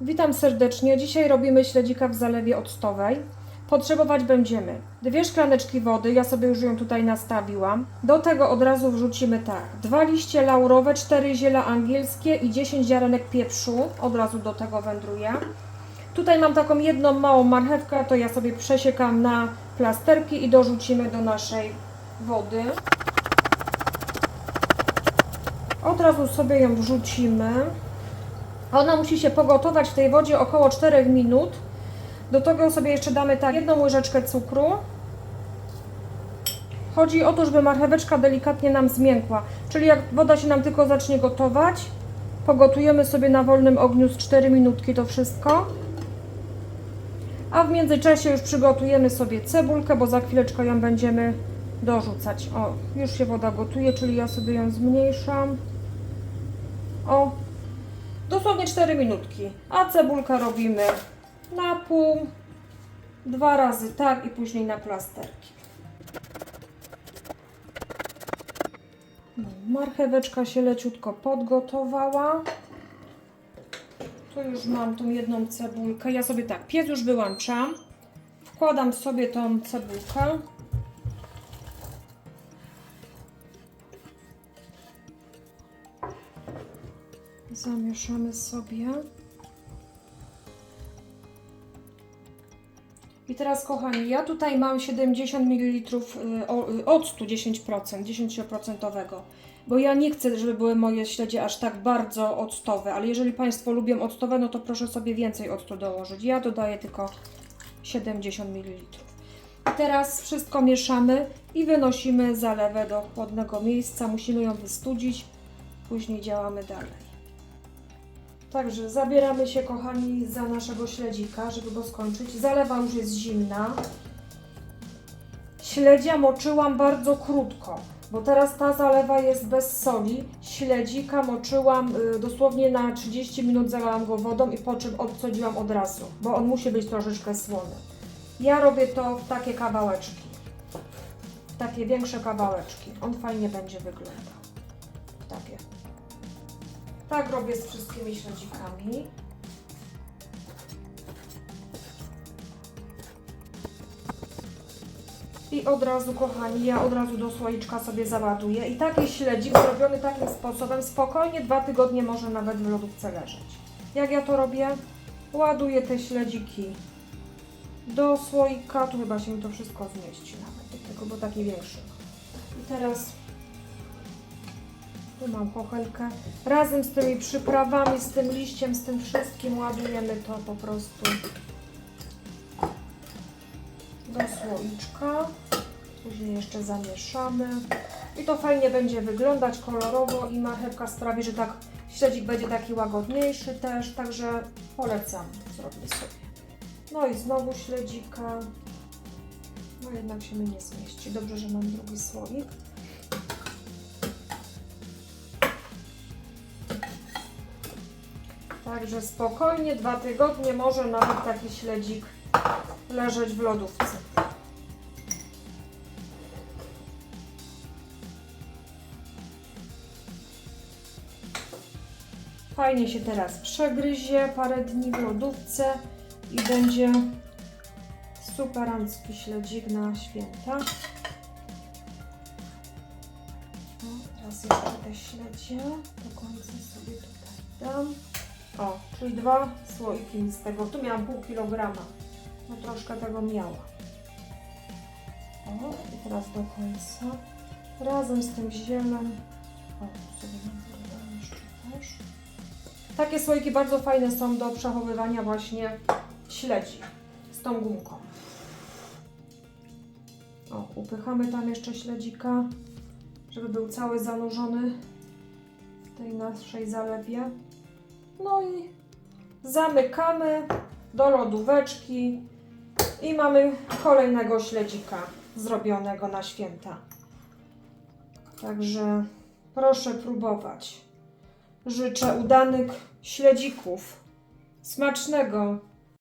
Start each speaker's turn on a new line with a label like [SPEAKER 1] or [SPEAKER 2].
[SPEAKER 1] Witam serdecznie. Dzisiaj robimy śledzika w zalewie octowej. Potrzebować będziemy dwie szklaneczki wody, ja sobie już ją tutaj nastawiłam. Do tego od razu wrzucimy tak, dwa liście laurowe, cztery ziela angielskie i 10 ziarenek pieprzu. Od razu do tego wędruje. Tutaj mam taką jedną małą marchewkę, to ja sobie przesiekam na plasterki i dorzucimy do naszej wody. Od razu sobie ją wrzucimy. Ona musi się pogotować w tej wodzie około 4 minut. Do tego sobie jeszcze damy tak jedną łyżeczkę cukru. Chodzi o to, żeby marcheweczka delikatnie nam zmiękła. Czyli jak woda się nam tylko zacznie gotować, pogotujemy sobie na wolnym ogniu z 4 minutki to wszystko. A w międzyczasie już przygotujemy sobie cebulkę, bo za chwileczkę ją będziemy dorzucać. O, już się woda gotuje, czyli ja sobie ją zmniejszam. O, dosłownie 4 minutki. A cebulkę robimy na pół, dwa razy tak i później na plasterki. No, marcheweczka się leciutko podgotowała. Tu już mam tą jedną cebulkę. Ja sobie tak, piec już wyłączam. Wkładam sobie tą cebulkę. Zamieszamy sobie. I teraz, kochani, ja tutaj mam 70 ml octu 10%, 10%, bo ja nie chcę, żeby były moje śledzie aż tak bardzo octowe, ale jeżeli Państwo lubią octowe, no to proszę sobie więcej octu dołożyć. Ja dodaję tylko 70 ml. Teraz wszystko mieszamy i wynosimy zalewę do chłodnego miejsca. Musimy ją wystudzić, później działamy dalej. Także zabieramy się, kochani, za naszego śledzika, żeby go skończyć. Zalewa już jest zimna. Śledzia moczyłam bardzo krótko, bo teraz ta zalewa jest bez soli. Śledzika moczyłam y, dosłownie na 30 minut, zalałam go wodą i po czym odcodziłam od razu, bo on musi być troszeczkę słony. Ja robię to w takie kawałeczki, w takie większe kawałeczki. On fajnie będzie wyglądał. Takie. Tak robię z wszystkimi śledzikami. I od razu, kochani, ja od razu do słoiczka sobie załaduję. I taki śledzik zrobiony takim sposobem spokojnie dwa tygodnie może nawet w lodówce leżeć. Jak ja to robię? Ładuję te śledziki do słoika. Tu chyba się mi to wszystko zmieści nawet do tego, bo taki większy. I teraz tu mam pochelkę. Razem z tymi przyprawami, z tym liściem, z tym wszystkim ładujemy to po prostu do słoiczka. Później jeszcze zamieszamy. I to fajnie będzie wyglądać kolorowo i marchewka sprawi, że tak śledzik będzie taki łagodniejszy też, także polecam, zrobię sobie. No i znowu śledzika. No jednak się mi nie zmieści. Dobrze, że mam drugi słoik. Także spokojnie, dwa tygodnie, może nawet taki śledzik leżeć w lodówce. Fajnie się teraz przegryzie parę dni w lodówce i będzie superancki śledzik na święta. No, teraz jeszcze te śledzie do końca sobie tutaj dam. O, czyli dwa słoiki z tego. Tu miałam pół kilograma. No troszkę tego miała. O, i teraz do końca. Razem z tym zielem. O, sobie jeszcze też. Takie słoiki bardzo fajne są do przechowywania właśnie śledzi z tą gumką. O, upychamy tam jeszcze śledzika, żeby był cały zanurzony w tej naszej zalewie. No i zamykamy do lodóweczki i mamy kolejnego śledzika zrobionego na święta. Także proszę próbować. Życzę udanych śledzików. Smacznego!